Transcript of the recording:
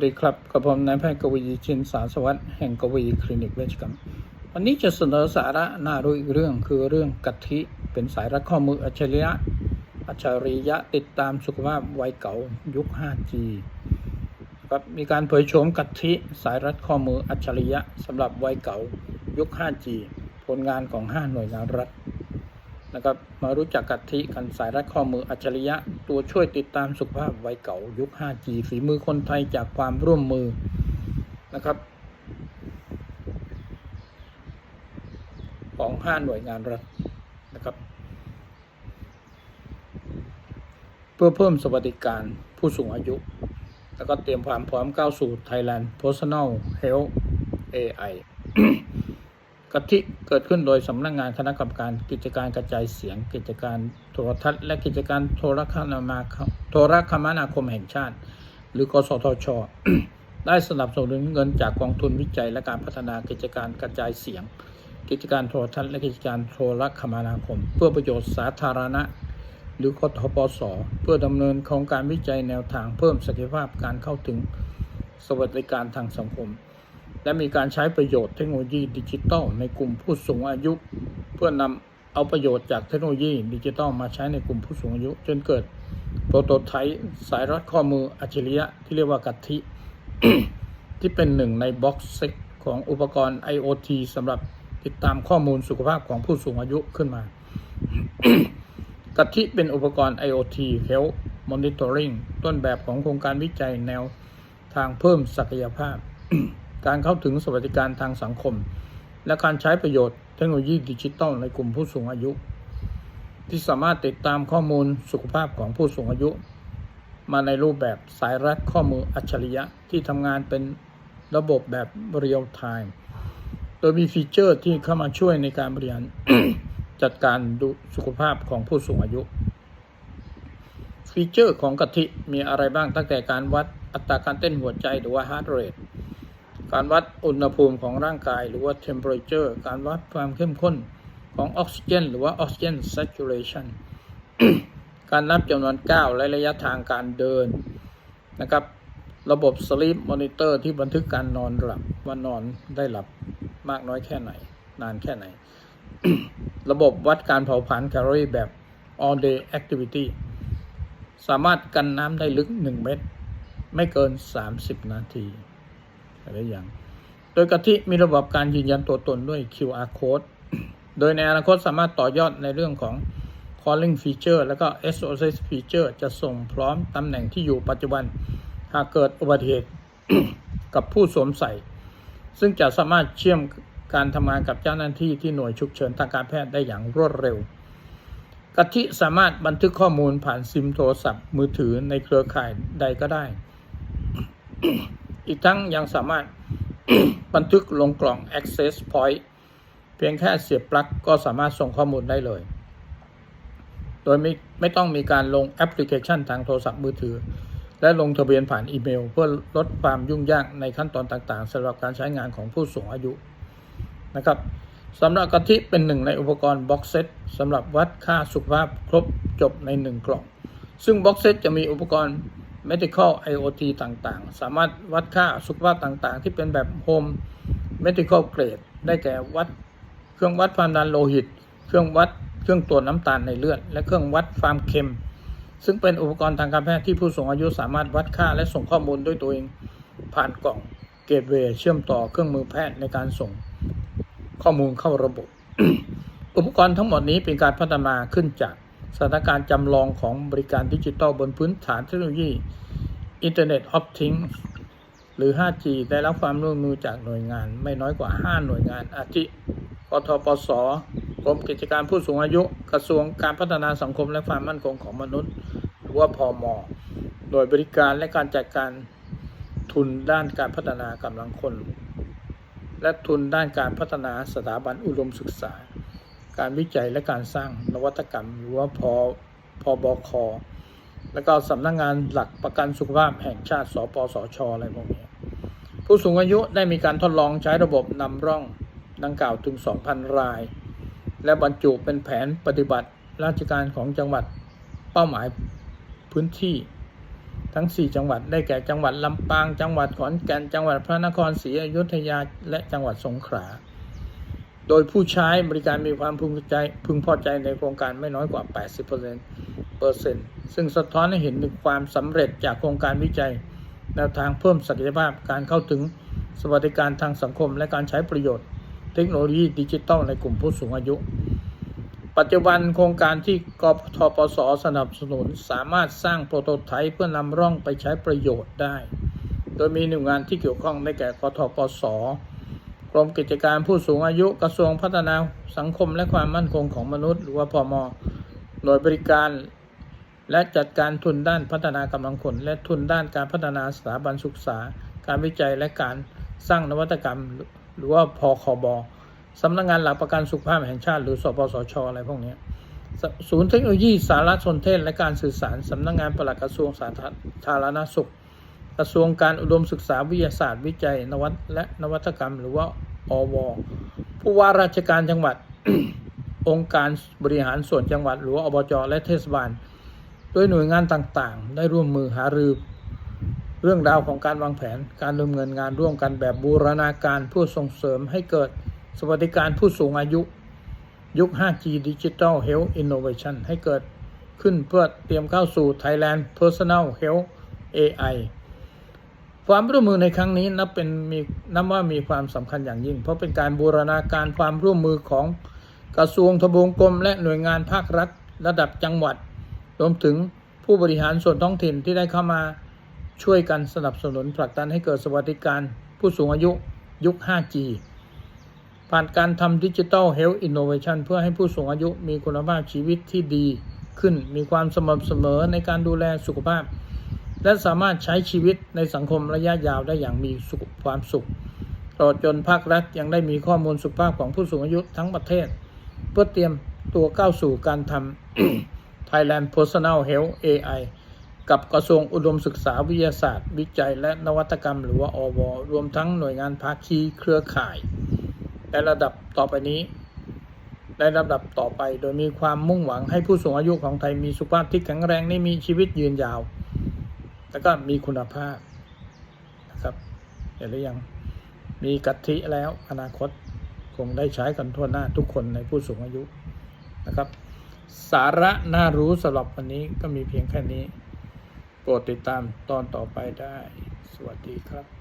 สวัสดีครับกับผมนายแพทย์กวีชินสารสวัสดิ์แห่งกวีคลินิกเวชกรรม วันนี้จะเสนอสาระน่ารู้อีกเรื่องคือเรื่องกะทิเป็นสายรัดข้อมืออัจฉริยะ อัจฉริยะติดตามสุขภาพวัยเก่ายุค 5G ครับมีการเผยโฉมกะทิสายรัดข้อมืออัจฉริยะสำหรับวัยเก่ายุค 5G ผลงานของ 5 หน่วยงานรัฐ นะครับมารู้จักกะทิกันสายรัดข้อมืออัจฉริยะ ตัวช่วยติดตามสุขภาพไวเก่ายุค 5G ฝีมือคนไทยจากความร่วมมือนะครับ ของ 5 หน่วยงานรัฐนะครับ เพื่อเพิ่มสวัสดิการผู้สูงอายุ แล้วก็เตรียมความพร้อมก้าวสู่ Thailand Personal Health AI กะทิเกิดขึ้นโดยสำนักงงานคณะกรรมการกิจการกระจายเสียง กิจการโทรทัศน์ และกิจการโทรคมนาคมโทรคมนาคมแห่งชาติ หรือกสทช ได้สนับสนุนเงินจากกองทุนวิจัยและการพัฒนากิจการกระจายเสียง กิจการโทรทัศน์และกิจการโทรคมนาคม เพื่อประโยชน์สาธารณะ หรือกทปส เพื่อดำเนินโครงการวิจัยแนวทางเพิ่มศักยภาพการเข้าถึงสวัสดิการทางสังคม และมีการใช้ประโยชน์เทคโนโลยีดิจิทัลในกลุ่มผู้สูงอายุ เพื่อนำเอาประโยชน์จากเทคโนโลยีดิจิทัลมาใช้ในกลุ่มผู้สูงอายุ จนเกิดโปรโตไทป์สายรัดข้อมืออัจฉริยะที่เรียกว่ากะทิ ที่เป็นหนึ่งในบ็อกซ์เซ็ตของอุปกรณ์ IoT สำหรับติดตามข้อมูลสุขภาพของผู้สูงอายุขึ้นมากะทิเป็นอุปกรณ์ IoT Health Monitoring ต้นแบบของโครงการวิจัยแนวทางเพิ่มศักยภาพ การเข้าถึงสวัสดิการทางสังคม และการใช้ประโยชน์เทคโนโลยีดิจิทัลในกลุ่มผู้สูงอายุ ที่สามารถติดตามข้อมูลสุขภาพของผู้สูงอายุ มาในรูปแบบสายรัดข้อมืออัจฉริยะที่ทำงานเป็นระบบแบบเรียลไทม์โดยมีฟีเจอร์ที่เข้ามาช่วยในการบริหารจัดการดูสุขภาพของผู้สูงอายุ ฟีเจอร์ของกะทิมีอะไรบ้างตั้งแต่การวัดอัตราการเต้นหัวใจหรือว่า heart rate การวัดอุณหภูมิของร่างกายหรือว่า temperature การวัดความเข้มข้นของออกซิเจนหรือว่า oxygen saturation การนับจำนวนก้าวและระยะทางการเดินนะครับ ระบบ sleep monitor ที่บันทึกการนอนหลับว่านอนได้หลับมากน้อยแค่ไหน นานแค่ไหน ระบบวัดการเผาผลาญแคลอรี่แบบ all day activity สามารถกันน้ำได้ลึก 1 เมตร ไม่เกิน 30 นาที อะไรอย่าง โดยกะทิมีระบบการยืนยันตัวตนด้วย QR code โดยในอนาคตสามารถต่อยอดในเรื่องของ calling feature แล้วก็ SOS feature จะส่งพร้อมตำแหน่งที่อยู่ปัจจุบัน หากเกิดอุบัติเหตุกับผู้สวมใส่ ซึ่งจะสามารถเชื่อมการทำงานกับเจ้าหน้าที่ที่หน่วยฉุกเฉินทางการแพทย์ได้อย่างรวดเร็ว กะทิสามารถบันทึกข้อมูลผ่านซิมโทรศัพท์มือถือในเครือข่ายใดก็ได้ อีกทั้งยังสามารถบันทึกลงกล่อง Access Point เพียงแค่เสียบปลั๊กก็สามารถส่งข้อมูลได้เลย โดยไม่ไม่ต้องมีการลงแอปพลิเคชันทางโทรศัพท์มือถือ และลงทะเบียนผ่านอีเมล เพื่อลดความยุ่งยากในขั้นตอนต่างๆสำหรับการใช้งานของผู้สูงอายุนะครับสำหรับกะทิเป็นหนึ่งในอุปกรณ์บ็อกเซตสำหรับวัดค่าสุขภาพครบจบในหนึ่งกล่อง ซึ่งบ็อกเซตจะมีอุปกรณ์ medical IoT ต่างๆ สามารถวัดค่าสุขภาพต่างๆ ที่เป็นแบบ home medical grade ได้แก่วัดเครื่องวัดความดันโลหิต เครื่องวัดเครื่องตรวจน้ำตาลในเลือด และเครื่องวัดความเค็ม ซึ่งเป็นอุปกรณ์ทางการแพทย์ที่ผู้สูงอายุสามารถวัดค่าและส่งข้อมูลด้วยตัวเอง ผ่านกล่องเกตเวย์เชื่อมต่อเครื่องมือแพทย์ในการส่งข้อมูลเข้าระบบ อุปกรณ์ทั้งหมดนี้เป็นการพัฒนาขึ้นจาก สถานการณ์จำลองของบริการดิจิทัลบนพื้นฐานเทคโนโลยี Internet of Things หรือ 5G ได้รับความร่วมมือจากหน่วยงานไม่น้อยกว่า 5 หน่วยงาน อาทิกทปสกรมกิจการผู้สูงอายุ กระทรวงการพัฒนาสังคมและความมั่นคงของมนุษย์ หรือว่าพอมโดยบริการและการจัดการทุนด้านการพัฒนากำลังคน และทุนด้านการพัฒนาสถาบันอุดมศึกษา การวิจัยและการสร้างนวัตกรรม หรือว่าพอพอบอคแล้วก็สำนักงงานหลักประกันสุขภาพแห่งชาติ สปสชอะไรพวกนี้ผู้สูงอายุได้มีการทดลองใช้ระบบนำร่องดังกล่าวถึง 2,000 ราย และบรรจุเป็นแผนปฏิบัติราชการของจังหวัดเป้าหมายพื้นที่ทั้ง 4 จังหวัดได้แก่จังหวัดลำปาง จังหวัดขอนแก่น จังหวัดพระนครศรีอยุธยา และจังหวัดสงขลา โดยผู้ใช้บริการมีความพึงใจพึงพอใจในโครงการไม่น้อยกว่า 80%เปอร์เซ็นต์ซึ่งสะท้อนให้เห็นถึงความสำเร็จจากโครงการวิจัยแนวทางเพิ่มศักยภาพการเข้าถึงสวัสดิการทางสังคม และการใช้ประโยชน์ เทคโนโลยีดิจิทัลในกลุ่มผู้สูงอายุ ปัจจุบันโครงการที่กทปสสนับสนุนสามารถสร้างโปรโตไทป์เพื่อนำร่องไปใช้ประโยชน์ได้ โดยมีหน่วยงานที่เกี่ยวข้องได้แก่กทปส กรมกิจการผู้สูงอายุกระทรวงพัฒนาสังคมและความมั่นคงของมนุษย์ หรือว่าพมหน่วยบริการ และจัดการทุนด้านพัฒนากำลังคน และทุนด้านการพัฒนาสถาบันศึกษา การวิจัยและการสร้างนวัตกรรม หรือว่าพคบสำนักงานหลักประกันสุขภาพแห่งชาติ หรือสปสชอะไรพวกนี้ศูนย์เทคโนโลยีสารสนเทศและการสื่อสารสำนักงานปลัดกระทรวงสาธารณสุข กระทรวงการอุดมศึกษาวิทยาศาสตร์วิจัย นวัตและนวัตกรรม หรือว่าอว ผู้ว่าราชการจังหวัด องค์การบริหารส่วนจังหวัด หรือว่าอบจและเทศบาลโดยหน่วยงานต่างๆ ได้ร่วมมือหารือเรื่องราวของการวางแผนการดำเนินงานร่วมกันแบบบูรณาการเพื่อส่งเสริมให้เกิดสวัสดิการผู้สูงอายุ ยุค 5G Digital Health Innovation ให้เกิดขึ้นเพื่อเตรียมเข้าสู่ Thailand Personal Health AI ความร่วมมือในครั้งนี้นับเป็นมีนับว่ามีความสำคัญอย่างยิ่ง เพราะเป็นการบูรณาการความร่วมมือของกระทรวงทบวงกรมและหน่วยงานภาครัฐ ระดับจังหวัด รวมถึงผู้บริหารส่วนท้องถิ่นที่ได้เข้ามาช่วยกันสนับสนุนผลักดันให้เกิดสวัสดิการ ผู้สูงอายุยุค 5G ผ่านการทำดิจิทัลเฮลท์อินโนเวชันเพื่อให้ผู้สูงอายุมีคุณภาพชีวิตที่ดีขึ้น มีความสม่ำเสมอในการดูแลสุขภาพ และสามารถใช้ชีวิตในสังคมระยะยาวได้อย่างมีสุขความสุขตลอดจนภาครัฐยังได้มีข้อมูลสุขภาพของผู้สูงอายุทั้งประเทศ เพื่อเตรียมตัวก้าวสู่การทำ Thailand Personal Health AI กับกระทรวงอุดมศึกษาวิทยาศาสตร์ วิจัย และนวัตกรรม หรือว่าอวรวมทั้งหน่วยงานภาคีเครือข่ายในระดับต่อไปนี้ในระดับต่อไป โดยมีความมุ่งหวังให้ผู้สูงอายุของไทยมีสุขภาพที่แข็งแรงได้มีชีวิตยืนยาว แล้วก็มีคุณภาพนะครับ เห็นหรือยัง มีกะทิแล้วอนาคตคงได้ใช้กันทั่วหน้าทุกคนในผู้สูงอายุนะครับ สาระน่ารู้สำหรับวันนี้ก็มีเพียงแค่นี้ โปรดติดตามตอนต่อไปได้ สวัสดีครับ